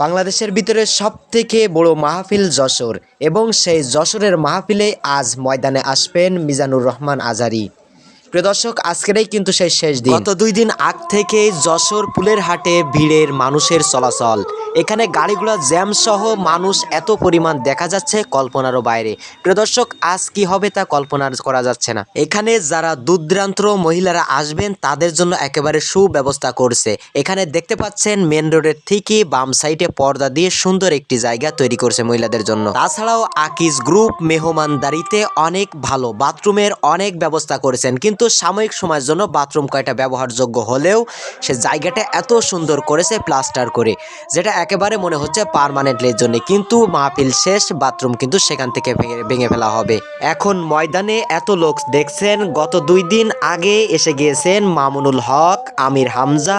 বাংলাদেশের ভিতরে সব থেকে বড় মাহফিল যশোর এবং সেই যশোরের মাহফিলে আজ ময়দানে আসবেন মিজানুর রহমান আজারি। প্রিয় দর্শক, আজকেরই কিন্তু সেই শেষ দিন। গত দুই দিন আগ থেকে যশোর পুলের হাটে ভিড়ের মানুষের চলাচল। এখানে গাড়িগুলো জ্যাম সহ মানুষ এত পরিমাণ দেখা যাচ্ছে কল্পনারও বাইরে। প্রিয় দর্শক, আজ কি হবে তা কল্পনা করা যাচ্ছে না। এখানে যারা দূরদূরান্ত মহিলারা আসবেন, তাদের জন্য একেবারে সুব্যবস্থা করছে। এখানে দেখতে পাচ্ছেন মেন রোডের ঠিকই বাম সাইডে পর্দা দিয়ে সুন্দর একটি জায়গা তৈরি করছে মহিলাদের জন্য। তাছাড়াও আকিজ গ্রুপ মেহমানদারিতে অনেক ভালো বাথরুমের অনেক ব্যবস্থা করেছেন। কিন্তু সাময়িক সময়ের জন্য বাথরুম কয়টা ব্যবহারযোগ্য হলেও সে জায়গাটা এত সুন্দর করেছে প্লাস্টার করে, যেটা একেবারে মনে হচ্ছে পারমানেন্টলির জন্য। কিন্তু মাহফিল শেষ, বাথরুম কিন্তু সেখান থেকে ভেঙে ফেলা হবে। এখন ময়দানে এত লোক দেখছেন, গত দুই দিন আগে এসে গিয়েছেন মামুনুল হক, আমির হামজা,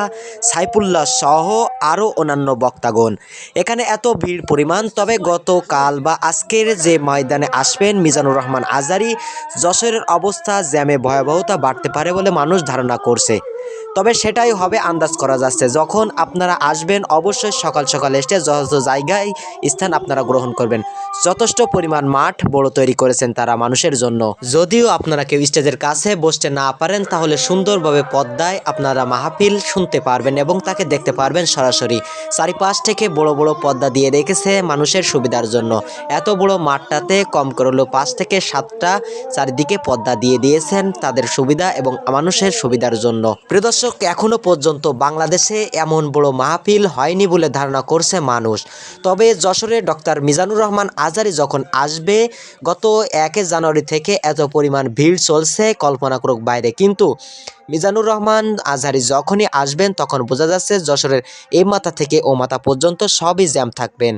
সাইফুল্লাহ সহ আরও অন্যান্য বক্তাগণ। এখানে এত ভিড় পরিমাণ, তবে গতকাল বা আজকের যে ময়দানে আসবেন মিজানুর রহমান আজারি, যশোরের অবস্থা জ্যামে ভয়াবহতা বাড়তে পারে বলে মানুষ ধারণা করছে। তবে সেটাই হবে আন্দাজ করা যাচ্ছে। যখন আপনারা আসবেন, অবশ্যই সকাল সকাল এসে যত জায়গায় স্থান আপনারা গ্রহণ করবেন। যথেষ্ট পরিমাণ মাঠ বড় তৈরি করেছেন তারা মানুষের জন্য। যদিও আপনারা কেউ স্টেজের কাছে বসতে না পারেন, তাহলে সুন্দরভাবে পদ্মায় আপনারা মাহফিল শুনতে পারবেন এবং তাকে দেখতে পারবেন সরাসরি। চারিপাশ থেকে বড় বড় পদ্মা দিয়ে রেখেছে মানুষের সুবিধার জন্য। এত বড় মাঠটাতে কম করলেও পাঁচ থেকে সাতটা চারিদিকে পদ্মা দিয়ে দিয়েছেন তাদের সুবিধা এবং মানুষের সুবিধার জন্য। প্রিয় দর্শক, এখনও পর্যন্ত বাংলাদেশে এমন বড় মাহফিল হয়নি বলে ধারণা করছে মানুষ। তবে যশোরে ডক্টর মিজানুর রহমান আজারি যখন আসবে, গত একে জানুয়ারি থেকে এত পরিমাণ ভিড় চলছে কল্পনা করুক বাইরে। কিন্তু মিজানুর রহমান আজহারি যখনই আসবেন, তখন বোঝা যাচ্ছে যশোরের এই মাথা থেকে ও মাথা পর্যন্ত সবই জ্যাম থাকবেন।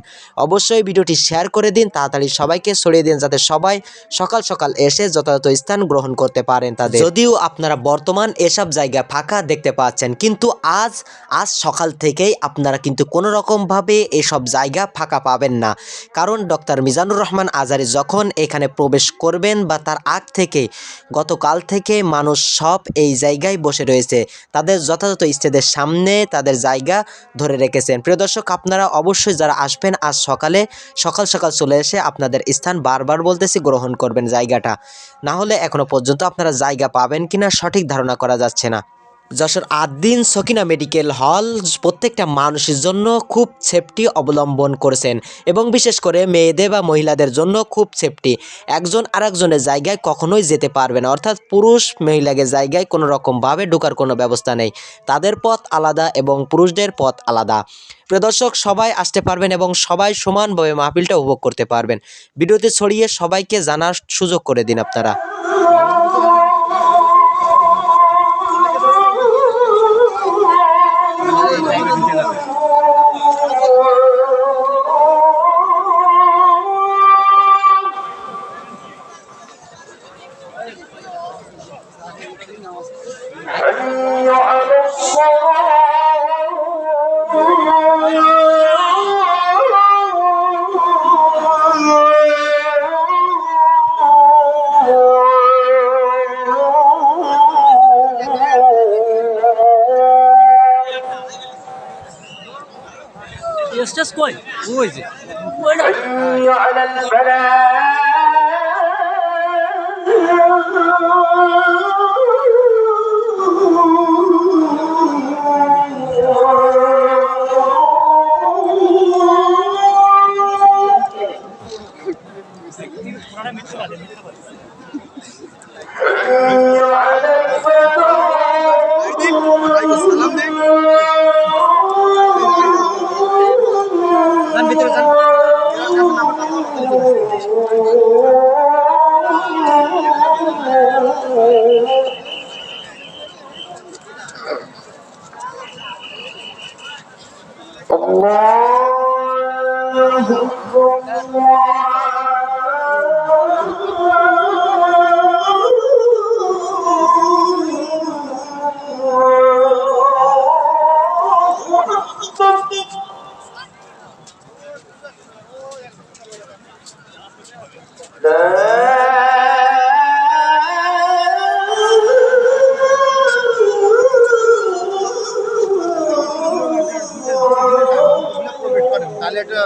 অবশ্যই ভিডিওটি শেয়ার করে দিন, তাড়াতাড়ি সবাইকে ছড়িয়ে দিন যাতে সবাই সকাল সকাল এসে যথাযথ স্থান গ্রহণ করতে পারেন তাদের। যদিও আপনারা বর্তমান এসব জায়গা ফাঁকা দেখতে পাচ্ছেন, কিন্তু আজ আজ সকাল থেকেই আপনারা কিন্তু কোনো রকমভাবে এসব জায়গা ফাঁকা পাবেন না। কারণ ডক্টর মিজানুর রহমান আজারি যখন এখানে প্রবেশ করবেন বা তার আগ থেকে, গতকাল থেকে মানুষ সব এই জায়গায় বসে রয়েছে। তাদের যথাযথ স্টেজের সামনে তাদের জায়গা ধরে রেখেছেন। প্রিয় দর্শক, আপনারা অবশ্যই যারা আসবেন আজ সকালে, সকাল সকাল চলে এসে আপনাদের স্থান বারবার বলতেছি, গ্রহণ করবেন জায়গাটা। না হলে এখনও পর্যন্ত আপনারা জায়গা পাবেন কিনা সঠিক ধারণা করা যাচ্ছে না। যশোর আদিন সকিনা মেডিকেল হল প্রত্যেকটা মানুষের জন্য খুব সেফটি অবলম্বন করেছেন এবং বিশেষ করে মেয়েদের বা মহিলাদের জন্য খুব সেফটি একজন আরেকজনের জায়গায় কখনোই যেতে পারবে না, অর্থাৎ পুরুষ মহিলাকে জায়গায় কোনো রকমভাবে ঢোকার কোনো ব্যবস্থা নেই। তাদের পথ আলাদা এবং পুরুষদের পথ আলাদা। প্রিয় দর্শক, সবাই আসতে পারবেন এবং সবাই সমানভাবে মাহফিলটা উপভোগ করতে পারবেন। ভিডিওতে ছড়িয়ে সবাইকে জানার সুযোগ করে দিন আপনারা। স্টেজ কই? ওই যে। حي الله أكبر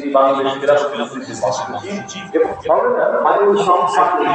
তিনি বাংলাদেশ ক্রীড়া প্রতিনিধি এবং বাংলা মাননীয় সংস্কৃতি